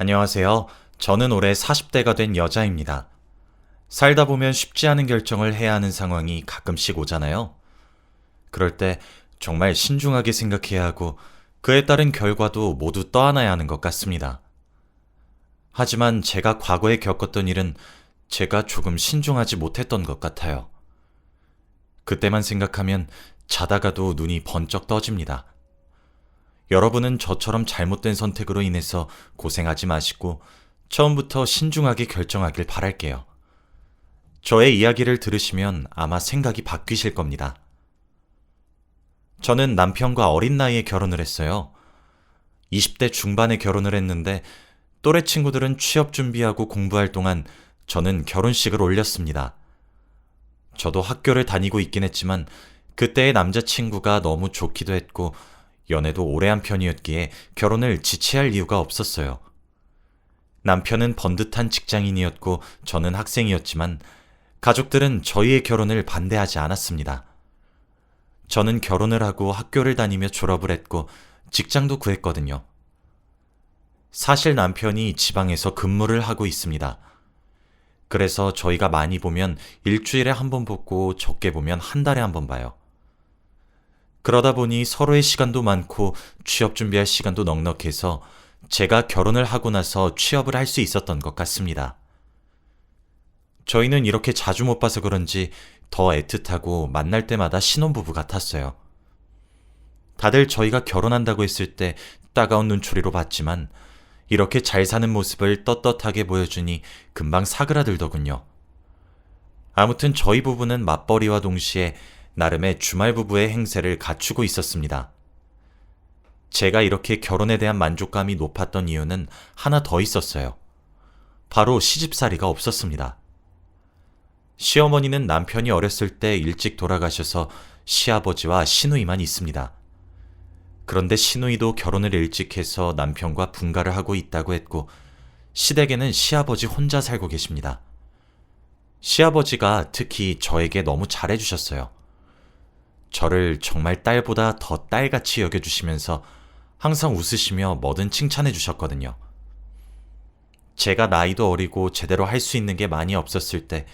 안녕하세요. 저는 올해 40대가 된 여자입니다. 살다 보면 쉽지 않은 결정을 해야 하는 상황이 가끔씩 오잖아요. 그럴 때 정말 신중하게 생각해야 하고 그에 따른 결과도 모두 떠안아야 하는 것 같습니다. 하지만 제가 과거에 겪었던 일은 제가 조금 신중하지 못했던 것 같아요. 그때만 생각하면 자다가도 눈이 번쩍 떠집니다. 여러분은 저처럼 잘못된 선택으로 인해서 고생하지 마시고 처음부터 신중하게 결정하길 바랄게요. 저의 이야기를 들으시면 아마 생각이 바뀌실 겁니다. 저는 남편과 어린 나이에 결혼을 했어요. 20대 중반에 결혼을 했는데 또래 친구들은 취업 준비하고 공부할 동안 저는 결혼식을 올렸습니다. 저도 학교를 다니고 있긴 했지만 그때의 남자친구가 너무 좋기도 했고 연애도 오래 한 편이었기에 결혼을 지체할 이유가 없었어요. 남편은 번듯한 직장인이었고 저는 학생이었지만 가족들은 저희의 결혼을 반대하지 않았습니다. 저는 결혼을 하고 학교를 다니며 졸업을 했고 직장도 구했거든요. 사실 남편이 지방에서 근무를 하고 있습니다. 그래서 저희가 많이 보면 일주일에 한 번 보고 적게 보면 한 달에 한 번 봐요. 그러다 보니 서로의 시간도 많고 취업 준비할 시간도 넉넉해서 제가 결혼을 하고 나서 취업을 할 수 있었던 것 같습니다. 저희는 이렇게 자주 못 봐서 그런지 더 애틋하고 만날 때마다 신혼부부 같았어요. 다들 저희가 결혼한다고 했을 때 따가운 눈초리로 봤지만 이렇게 잘 사는 모습을 떳떳하게 보여주니 금방 사그라들더군요. 아무튼 저희 부부는 맞벌이와 동시에 나름의 주말 부부의 행세를 갖추고 있었습니다. 제가 이렇게 결혼에 대한 만족감이 높았던 이유는 하나 더 있었어요. 바로 시집살이가 없었습니다. 시어머니는 남편이 어렸을 때 일찍 돌아가셔서 시아버지와 시누이만 있습니다. 그런데 시누이도 결혼을 일찍 해서 남편과 분가를 하고 있다고 했고, 시댁에는 시아버지 혼자 살고 계십니다. 시아버지가 특히 저에게 너무 잘해주셨어요. 저를 정말 딸보다 더 딸같이 여겨주시면서 항상 웃으시며 뭐든 칭찬해 주셨거든요. 제가 나이도 어리고 제대로 할 수 있는 게 많이 없었을 때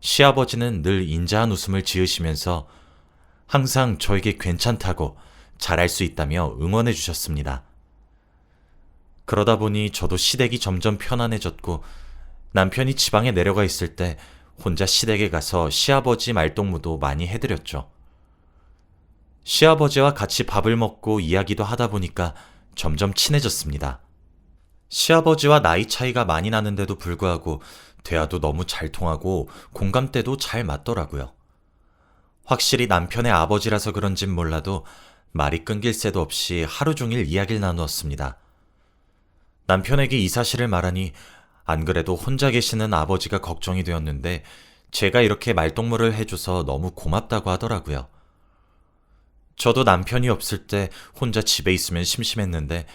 시아버지는 늘 인자한 웃음을 지으시면서 항상 저에게 괜찮다고 잘할 수 있다며 응원해 주셨습니다. 그러다 보니 저도 시댁이 점점 편안해졌고 남편이 지방에 내려가 있을 때 혼자 시댁에 가서 시아버지 말동무도 많이 해드렸죠. 시아버지와 같이 밥을 먹고 이야기도 하다 보니까 점점 친해졌습니다. 시아버지와 나이 차이가 많이 나는데도 불구하고 대화도 너무 잘 통하고 공감대도 잘 맞더라고요. 확실히 남편의 아버지라서 그런진 몰라도 말이 끊길 새도 없이 하루 종일 이야기를 나누었습니다. 남편에게 이 사실을 말하니 안 그래도 혼자 계시는 아버지가 걱정이 되었는데 제가 이렇게 말동무를 해줘서 너무 고맙다고 하더라고요. 저도 남편이 없을 때 혼자 집에 있으면 심심했는데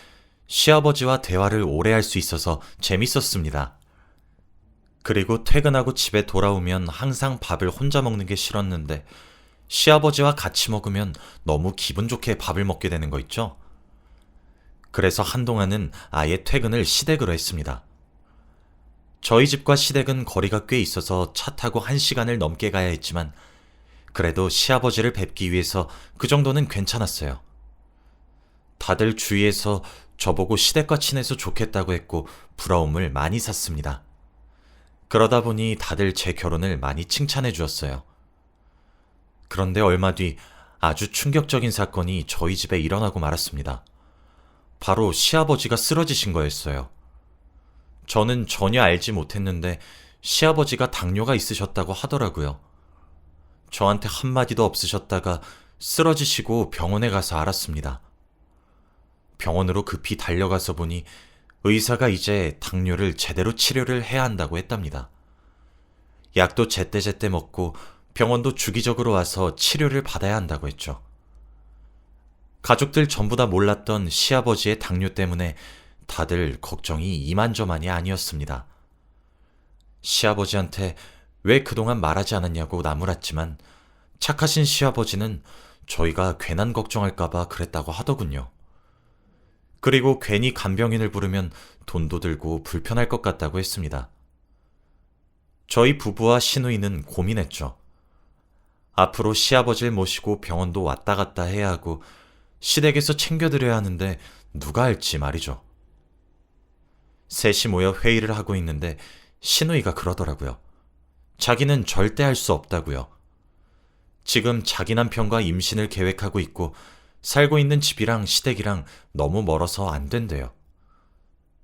시아버지와 대화를 오래 할 수 있어서 재밌었습니다. 그리고 퇴근하고 집에 돌아오면 항상 밥을 혼자 먹는 게 싫었는데 시아버지와 같이 먹으면 너무 기분 좋게 밥을 먹게 되는 거 있죠? 그래서 한동안은 아예 퇴근을 시댁으로 했습니다. 저희 집과 시댁은 거리가 꽤 있어서 차 타고 한 시간을 넘게 가야 했지만 그래도 시아버지를 뵙기 위해서 그 정도는 괜찮았어요. 다들 주위에서 저보고 시댁과 친해서 좋겠다고 했고 부러움을 많이 샀습니다. 그러다 보니 다들 제 결혼을 많이 칭찬해 주었어요. 그런데 얼마 뒤 아주 충격적인 사건이 저희 집에 일어나고 말았습니다. 바로 시아버지가 쓰러지신 거였어요. 저는 전혀 알지 못했는데 시아버지가 당뇨가 있으셨다고 하더라고요. 저한테 한마디도 없으셨다가 쓰러지시고 병원에 가서 알았습니다. 병원으로 급히 달려가서 보니 의사가 이제 당뇨를 제대로 치료를 해야 한다고 했답니다. 약도 제때제때 먹고 병원도 주기적으로 와서 치료를 받아야 한다고 했죠. 가족들 전부 다 몰랐던 시아버지의 당뇨 때문에 다들 걱정이 이만저만이 아니었습니다. 시아버지한테 왜 그동안 말하지 않았냐고 나무랐지만 착하신 시아버지는 저희가 괜한 걱정할까봐 그랬다고 하더군요. 그리고 괜히 간병인을 부르면 돈도 들고 불편할 것 같다고 했습니다. 저희 부부와 신우이는 고민했죠. 앞으로 시아버지를 모시고 병원도 왔다 갔다 해야 하고 시댁에서 챙겨드려야 하는데 누가 할지 말이죠. 셋이 모여 회의를 하고 있는데 신우이가 그러더라고요. 자기는 절대 할 수 없다고요. 지금 자기 남편과 임신을 계획하고 있고 살고 있는 집이랑 시댁이랑 너무 멀어서 안 된대요.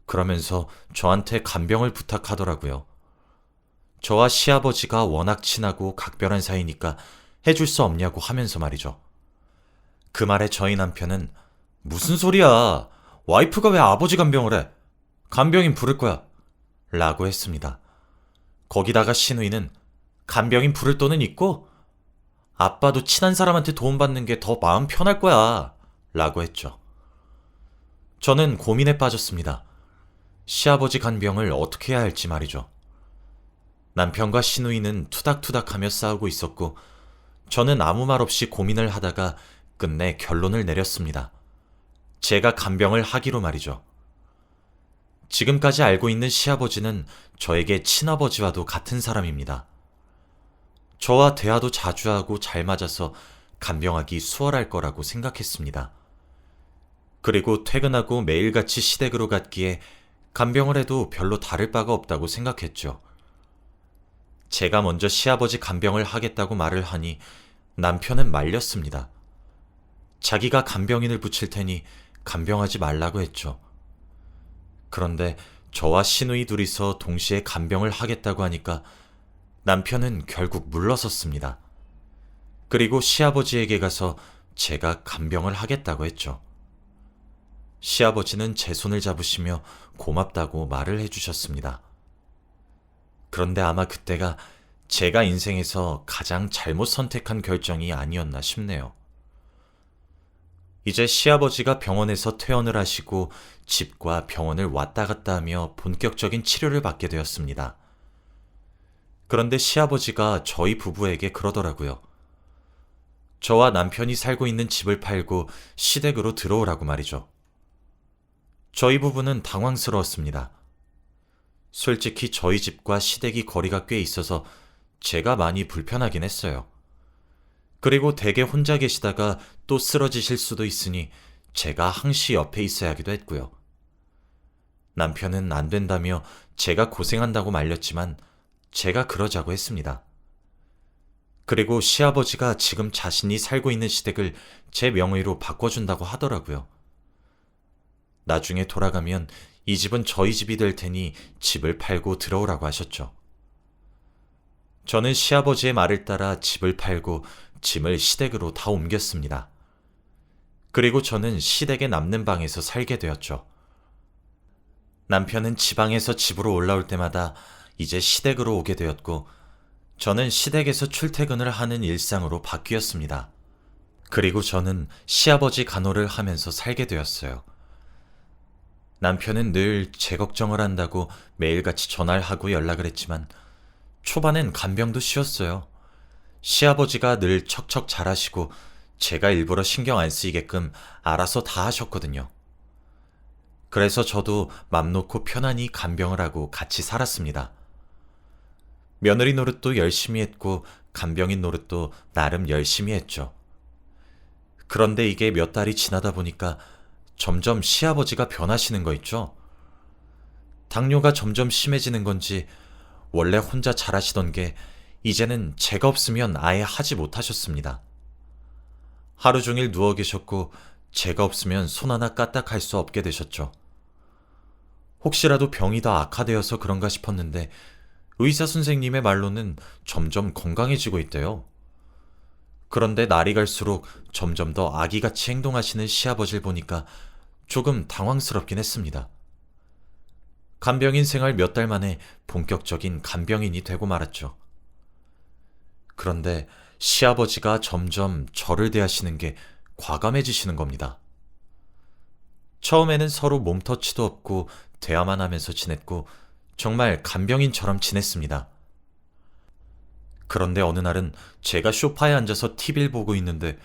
그러면서 저한테 간병을 부탁하더라고요. 저와 시아버지가 워낙 친하고 각별한 사이니까 해줄 수 없냐고 하면서 말이죠. 그 말에 저희 남편은 무슨 소리야. 와이프가 왜 아버지 간병을 해? 간병인 부를 거야. 라고 했습니다. 거기다가 신우이는 간병인 부를 돈은 있고 아빠도 친한 사람한테 도움받는 게 더 마음 편할 거야. 라고 했죠. 저는 고민에 빠졌습니다. 시아버지 간병을 어떻게 해야 할지 말이죠. 남편과 신우이는 투닥투닥하며 싸우고 있었고, 저는 아무 말 없이 고민을 하다가 끝내 결론을 내렸습니다. 제가 간병을 하기로 말이죠. 지금까지 알고 있는 시아버지는 저에게 친아버지와도 같은 사람입니다. 저와 대화도 자주 하고 잘 맞아서 간병하기 수월할 거라고 생각했습니다. 그리고 퇴근하고 매일같이 시댁으로 갔기에 간병을 해도 별로 다를 바가 없다고 생각했죠. 제가 먼저 시아버지 간병을 하겠다고 말을 하니 남편은 말렸습니다. 자기가 간병인을 붙일 테니 간병하지 말라고 했죠. 그런데 저와 신우이 둘이서 동시에 간병을 하겠다고 하니까 남편은 결국 물러섰습니다. 그리고 시아버지에게 가서 제가 간병을 하겠다고 했죠. 시아버지는 제 손을 잡으시며 고맙다고 말을 해주셨습니다. 그런데 아마 그때가 제가 인생에서 가장 잘못 선택한 결정이 아니었나 싶네요. 이제 시아버지가 병원에서 퇴원을 하시고 집과 병원을 왔다 갔다 하며 본격적인 치료를 받게 되었습니다. 그런데 시아버지가 저희 부부에게 그러더라고요. 저와 남편이 살고 있는 집을 팔고 시댁으로 들어오라고 말이죠. 저희 부부는 당황스러웠습니다. 솔직히 저희 집과 시댁이 거리가 꽤 있어서 제가 많이 불편하긴 했어요. 그리고 댁에 혼자 계시다가 또 쓰러지실 수도 있으니 제가 항시 옆에 있어야 하기도 했고요. 남편은 안 된다며 제가 고생한다고 말렸지만 제가 그러자고 했습니다. 그리고 시아버지가 지금 자신이 살고 있는 시댁을 제 명의로 바꿔준다고 하더라고요. 나중에 돌아가면 이 집은 저희 집이 될 테니 집을 팔고 들어오라고 하셨죠. 저는 시아버지의 말을 따라 집을 팔고 짐을 시댁으로 다 옮겼습니다. 그리고 저는 시댁에 남는 방에서 살게 되었죠. 남편은 지방에서 집으로 올라올 때마다 이제 시댁으로 오게 되었고, 저는 시댁에서 출퇴근을 하는 일상으로 바뀌었습니다. 그리고 저는 시아버지 간호를 하면서 살게 되었어요. 남편은 늘 제 걱정을 한다고 매일같이 전화를 하고 연락을 했지만 초반엔 간병도 쉬웠어요. 시아버지가 늘 척척 잘하시고 제가 일부러 신경 안 쓰이게끔 알아서 다 하셨거든요. 그래서 저도 맘 놓고 편안히 간병을 하고 같이 살았습니다. 며느리 노릇도 열심히 했고 간병인 노릇도 나름 열심히 했죠. 그런데 이게 몇 달이 지나다 보니까 점점 시아버지가 변하시는 거 있죠? 당뇨가 점점 심해지는 건지 원래 혼자 잘하시던 게 이제는 제가 없으면 아예 하지 못하셨습니다. 하루 종일 누워 계셨고 제가 없으면 손 하나 까딱할 수 없게 되셨죠. 혹시라도 병이 더 악화되어서 그런가 싶었는데 의사 선생님의 말로는 점점 건강해지고 있대요. 그런데 날이 갈수록 점점 더 아기같이 행동하시는 시아버지를 보니까 조금 당황스럽긴 했습니다. 간병인 생활 몇 달 만에 본격적인 간병인이 되고 말았죠. 그런데 시아버지가 점점 저를 대하시는 게 과감해지시는 겁니다. 처음에는 서로 몸터치도 없고 대화만 하면서 지냈고 정말 간병인처럼 지냈습니다. 그런데 어느 날은 제가 쇼파에 앉아서 TV를 보고 있는데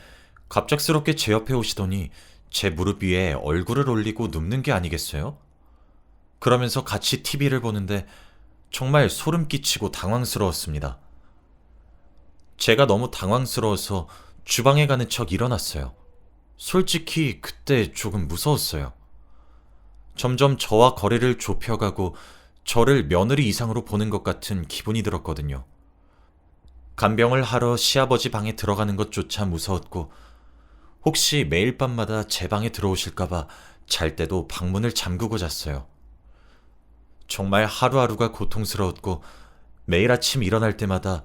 갑작스럽게 제 옆에 오시더니 제 무릎 위에 얼굴을 올리고 눕는 게 아니겠어요? 그러면서 같이 TV를 보는데 정말 소름 끼치고 당황스러웠습니다. 제가 너무 당황스러워서 주방에 가는 척 일어났어요. 솔직히 그때 조금 무서웠어요. 점점 저와 거리를 좁혀가고 저를 며느리 이상으로 보는 것 같은 기분이 들었거든요. 간병을 하러 시아버지 방에 들어가는 것조차 무서웠고, 혹시 매일 밤마다 제 방에 들어오실까봐 잘 때도 방문을 잠그고 잤어요. 정말 하루하루가 고통스러웠고, 매일 아침 일어날 때마다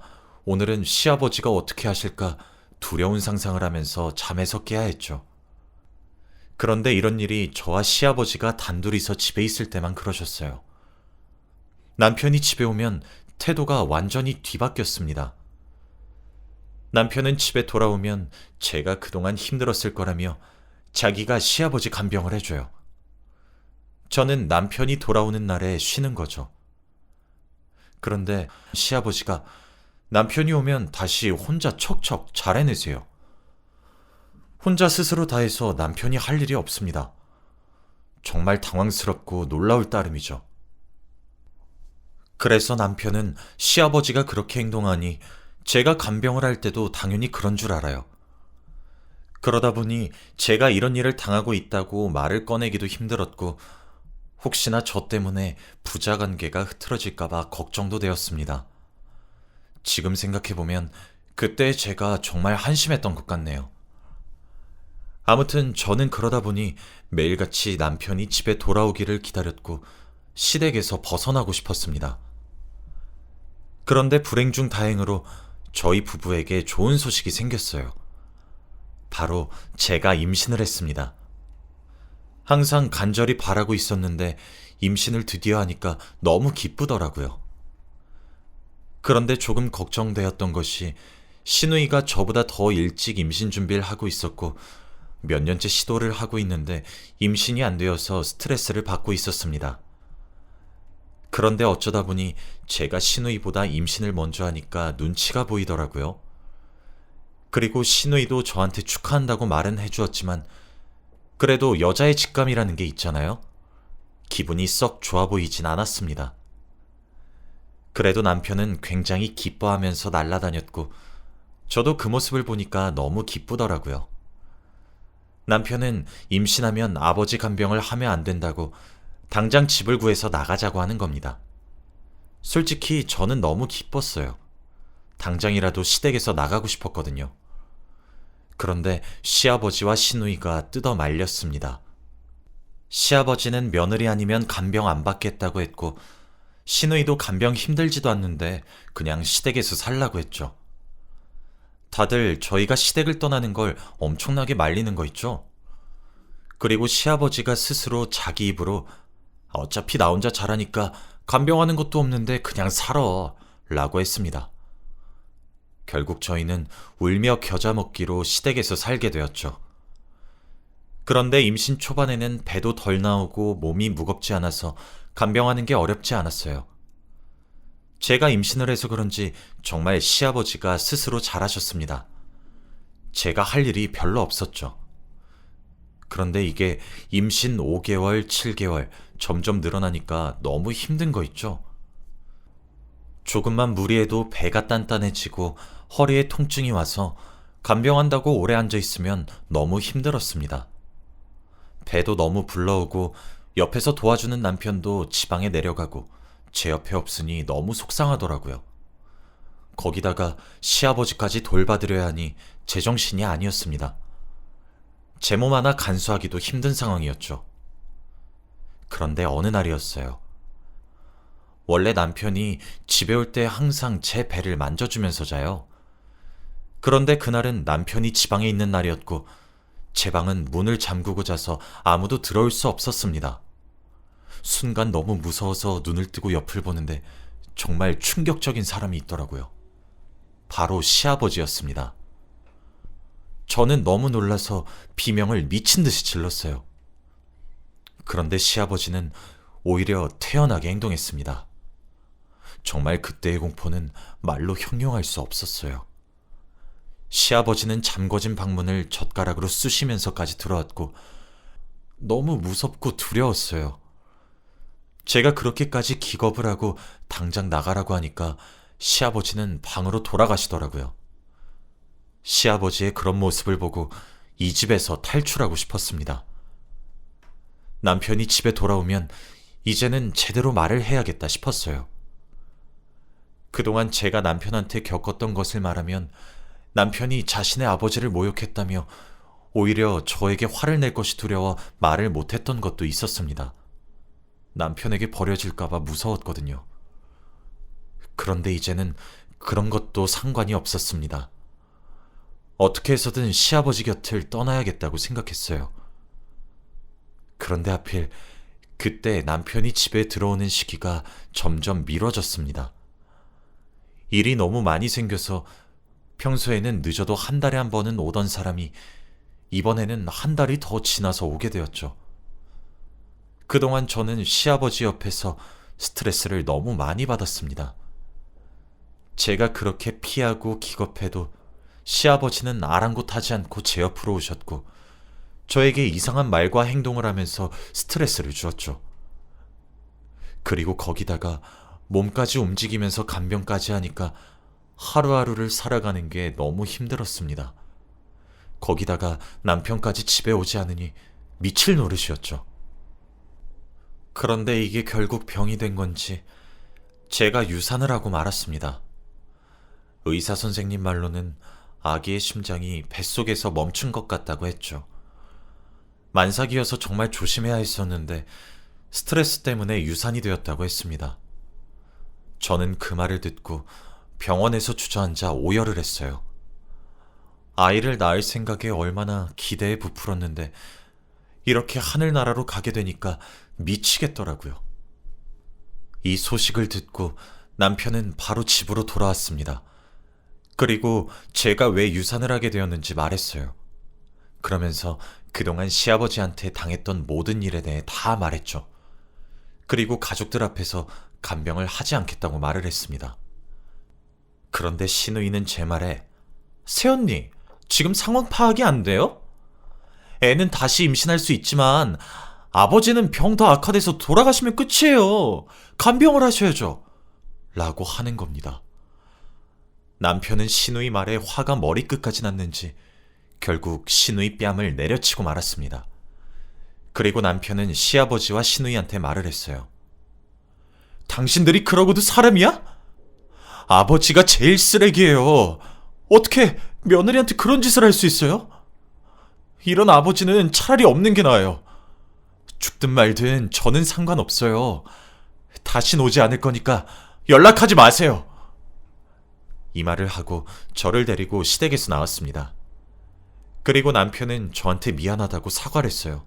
오늘은 시아버지가 어떻게 하실까 두려운 상상을 하면서 잠에서 깨야 했죠. 그런데 이런 일이 저와 시아버지가 단둘이서 집에 있을 때만 그러셨어요. 남편이 집에 오면 태도가 완전히 뒤바뀌었습니다. 남편은 집에 돌아오면 제가 그동안 힘들었을 거라며 자기가 시아버지 간병을 해줘요. 저는 남편이 돌아오는 날에 쉬는 거죠. 그런데 시아버지가 남편이 오면 다시 혼자 척척 잘 해내세요. 혼자 스스로 다 해서 남편이 할 일이 없습니다. 정말 당황스럽고 놀라울 따름이죠. 그래서 남편은 시아버지가 그렇게 행동하니 제가 간병을 할 때도 당연히 그런 줄 알아요. 그러다 보니 제가 이런 일을 당하고 있다고 말을 꺼내기도 힘들었고, 혹시나 저 때문에 부자 관계가 흐트러질까봐 걱정도 되었습니다. 지금 생각해보면 그때 제가 정말 한심했던 것 같네요. 아무튼 저는 그러다 보니 매일같이 남편이 집에 돌아오기를 기다렸고 시댁에서 벗어나고 싶었습니다. 그런데 불행 중 다행으로 저희 부부에게 좋은 소식이 생겼어요. 바로 제가 임신을 했습니다. 항상 간절히 바라고 있었는데 임신을 드디어 하니까 너무 기쁘더라고요. 그런데 조금 걱정되었던 것이 신우이가 저보다 더 일찍 임신 준비를 하고 있었고 몇 년째 시도를 하고 있는데 임신이 안 되어서 스트레스를 받고 있었습니다. 그런데 어쩌다 보니 제가 신우이보다 임신을 먼저 하니까 눈치가 보이더라고요. 그리고 신우이도 저한테 축하한다고 말은 해주었지만 그래도 여자의 직감이라는 게 있잖아요. 기분이 썩 좋아 보이진 않았습니다. 그래도 남편은 굉장히 기뻐하면서 날아다녔고 저도 그 모습을 보니까 너무 기쁘더라고요. 남편은 임신하면 아버지 간병을 하면 안 된다고 당장 집을 구해서 나가자고 하는 겁니다. 솔직히 저는 너무 기뻤어요. 당장이라도 시댁에서 나가고 싶었거든요. 그런데 시아버지와 시누이가 뜯어 말렸습니다. 시아버지는 며느리 아니면 간병 안 받겠다고 했고, 시누이도 간병 힘들지도 않는데 그냥 시댁에서 살라고 했죠. 다들 저희가 시댁을 떠나는 걸 엄청나게 말리는 거 있죠? 그리고 시아버지가 스스로 자기 입으로 어차피 나 혼자 잘하니까 간병하는 것도 없는데 그냥 살아. 라고 했습니다. 결국 저희는 울며 겨자 먹기로 시댁에서 살게 되었죠. 그런데 임신 초반에는 배도 덜 나오고 몸이 무겁지 않아서 간병하는 게 어렵지 않았어요. 제가 임신을 해서 그런지 정말 시아버지가 스스로 잘하셨습니다. 제가 할 일이 별로 없었죠. 그런데 이게 임신 5개월, 7개월 점점 늘어나니까 너무 힘든 거 있죠? 조금만 무리해도 배가 단단해지고 허리에 통증이 와서 간병한다고 오래 앉아 있으면 너무 힘들었습니다. 배도 너무 불러오고 옆에서 도와주는 남편도 지방에 내려가고 제 옆에 없으니 너무 속상하더라고요. 거기다가 시아버지까지 돌봐드려야 하니 제정신이 아니었습니다. 제 몸 하나 간수하기도 힘든 상황이었죠. 그런데 어느 날이었어요. 원래 남편이 집에 올 때 항상 제 배를 만져주면서 자요. 그런데 그날은 남편이 지방에 있는 날이었고, 제 방은 문을 잠그고 자서 아무도 들어올 수 없었습니다. 순간 너무 무서워서 눈을 뜨고 옆을 보는데 정말 충격적인 사람이 있더라고요. 바로 시아버지였습니다. 저는 너무 놀라서 비명을 미친 듯이 질렀어요. 그런데 시아버지는 오히려 태연하게 행동했습니다. 정말 그때의 공포는 말로 형용할 수 없었어요. 시아버지는 잠궈진 방문을 젓가락으로 쑤시면서까지 들어왔고 너무 무섭고 두려웠어요. 제가 그렇게까지 기겁을 하고 당장 나가라고 하니까 시아버지는 방으로 돌아가시더라고요. 시아버지의 그런 모습을 보고 이 집에서 탈출하고 싶었습니다. 남편이 집에 돌아오면 이제는 제대로 말을 해야겠다 싶었어요. 그동안 제가 남편한테 겪었던 것을 말하면 남편이 자신의 아버지를 모욕했다며 오히려 저에게 화를 낼 것이 두려워 말을 못했던 것도 있었습니다. 남편에게 버려질까봐 무서웠거든요. 그런데 이제는 그런 것도 상관이 없었습니다. 어떻게 해서든 시아버지 곁을 떠나야겠다고 생각했어요. 그런데 하필 그때 남편이 집에 들어오는 시기가 점점 미뤄졌습니다. 일이 너무 많이 생겨서 평소에는 늦어도 한 달에 한 번은 오던 사람이 이번에는 한 달이 더 지나서 오게 되었죠. 그동안 저는 시아버지 옆에서 스트레스를 너무 많이 받았습니다. 제가 그렇게 피하고 기겁해도 시아버지는 아랑곳하지 않고 제 옆으로 오셨고 저에게 이상한 말과 행동을 하면서 스트레스를 주었죠. 그리고 거기다가 몸까지 움직이면서 간병까지 하니까 하루하루를 살아가는 게 너무 힘들었습니다. 거기다가 남편까지 집에 오지 않으니 미칠 노릇이었죠. 그런데 이게 결국 병이 된 건지 제가 유산을 하고 말았습니다. 의사 선생님 말로는 아기의 심장이 뱃속에서 멈춘 것 같다고 했죠. 만삭이어서 정말 조심해야 했었는데 스트레스 때문에 유산이 되었다고 했습니다. 저는 그 말을 듣고 병원에서 주저앉아 오열을 했어요. 아이를 낳을 생각에 얼마나 기대에 부풀었는데 이렇게 하늘나라로 가게 되니까 미치겠더라고요. 이 소식을 듣고 남편은 바로 집으로 돌아왔습니다. 그리고 제가 왜 유산을 하게 되었는지 말했어요. 그러면서 그동안 시아버지한테 당했던 모든 일에 대해 다 말했죠. 그리고 가족들 앞에서 간병을 하지 않겠다고 말을 했습니다. 그런데 신우이는 제 말에 새언니, 지금 상황 파악이 안 돼요? 애는 다시 임신할 수 있지만 아버지는 병 더 악화돼서 돌아가시면 끝이에요. 간병을 하셔야죠. 라고 하는 겁니다. 남편은 신우이 말에 화가 머리끝까지 났는지 결국 신우이 뺨을 내려치고 말았습니다. 그리고 남편은 시아버지와 신우이한테 말을 했어요. 당신들이 그러고도 사람이야? 아버지가 제일 쓰레기예요. 어떻게 며느리한테 그런 짓을 할 수 있어요? 이런 아버지는 차라리 없는 게 나아요. 죽든 말든 저는 상관없어요. 다신 오지 않을 거니까 연락하지 마세요. 이 말을 하고 저를 데리고 시댁에서 나왔습니다. 그리고 남편은 저한테 미안하다고 사과를 했어요.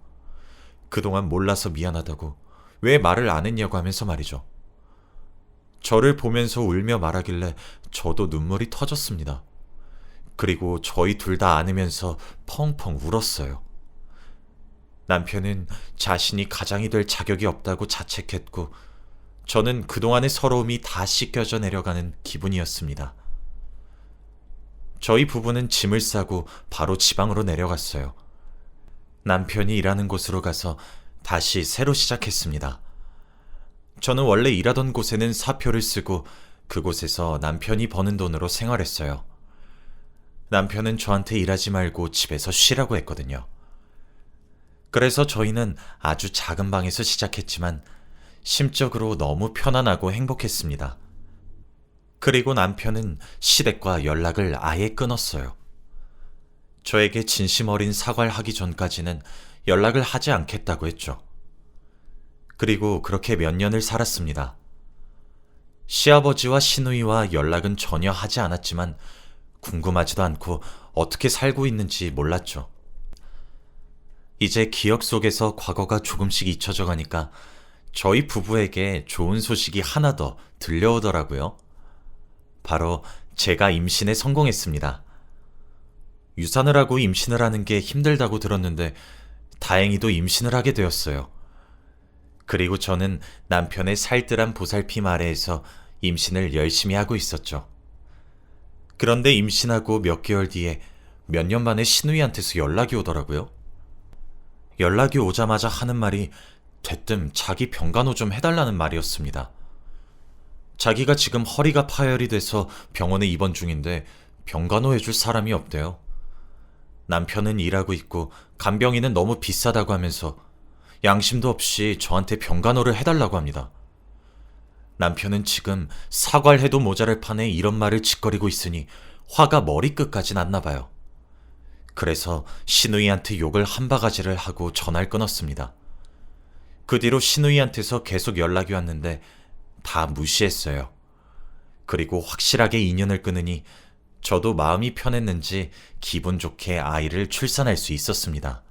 그동안 몰라서 미안하다고 왜 말을 안 했냐고 하면서 말이죠. 저를 보면서 울며 말하길래 저도 눈물이 터졌습니다. 그리고 저희 둘 다 안으면서 펑펑 울었어요. 남편은 자신이 가장이 될 자격이 없다고 자책했고, 저는 그동안의 서러움이 다 씻겨져 내려가는 기분이었습니다. 저희 부부는 짐을 싸고 바로 지방으로 내려갔어요. 남편이 일하는 곳으로 가서 다시 새로 시작했습니다. 저는 원래 일하던 곳에는 사표를 쓰고 그곳에서 남편이 버는 돈으로 생활했어요. 남편은 저한테 일하지 말고 집에서 쉬라고 했거든요. 그래서 저희는 아주 작은 방에서 시작했지만 심적으로 너무 편안하고 행복했습니다. 그리고 남편은 시댁과 연락을 아예 끊었어요. 저에게 진심 어린 사과를 하기 전까지는 연락을 하지 않겠다고 했죠. 그리고 그렇게 몇 년을 살았습니다. 시아버지와 시누이와 연락은 전혀 하지 않았지만 궁금하지도 않고 어떻게 살고 있는지 몰랐죠. 이제 기억 속에서 과거가 조금씩 잊혀져 가니까 저희 부부에게 좋은 소식이 하나 더 들려오더라고요. 바로 제가 임신에 성공했습니다. 유산을 하고 임신을 하는 게 힘들다고 들었는데 다행히도 임신을 하게 되었어요. 그리고 저는 남편의 살뜰한 보살핌 아래에서 임신을 열심히 하고 있었죠. 그런데 임신하고 몇 개월 뒤에 몇 년 만에 신우이한테서 연락이 오더라고요. 연락이 오자마자 하는 말이 대뜸 자기 병간호 좀 해달라는 말이었습니다. 자기가 지금 허리가 파열이 돼서 병원에 입원 중인데 병간호 해줄 사람이 없대요. 남편은 일하고 있고 간병인은 너무 비싸다고 하면서 양심도 없이 저한테 병간호를 해달라고 합니다. 남편은 지금 사과를 해도 모자랄 판에 이런 말을 짓거리고 있으니 화가 머리끝까지 났나 봐요. 그래서 신우이한테 욕을 한 바가지를 하고 전화를 끊었습니다. 그 뒤로 신우이한테서 계속 연락이 왔는데 다 무시했어요. 그리고 확실하게 인연을 끊으니 저도 마음이 편했는지 기분 좋게 아이를 출산할 수 있었습니다.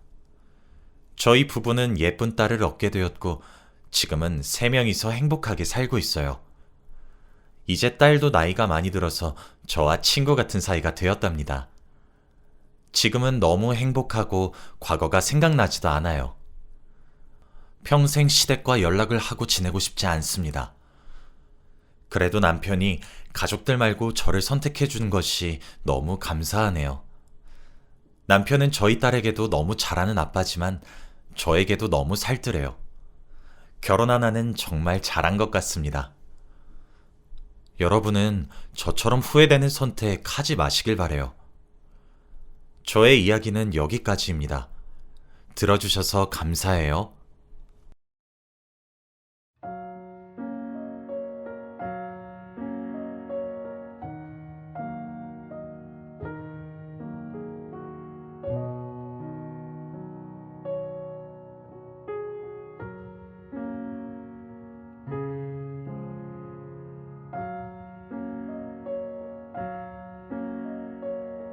저희 부부는 예쁜 딸을 얻게 되었고 지금은 세 명이서 행복하게 살고 있어요. 이제 딸도 나이가 많이 들어서 저와 친구 같은 사이가 되었답니다. 지금은 너무 행복하고 과거가 생각나지도 않아요. 평생 시댁과 연락을 하고 지내고 싶지 않습니다. 그래도 남편이 가족들 말고 저를 선택해 주는 것이 너무 감사하네요. 남편은 저희 딸에게도 너무 잘하는 아빠지만 저에게도 너무 살뜰해요. 결혼 하나는 정말 잘한 것 같습니다. 여러분은 저처럼 후회되는 선택 하지 마시길 바래요. 저의 이야기는 여기까지입니다. 들어주셔서 감사해요.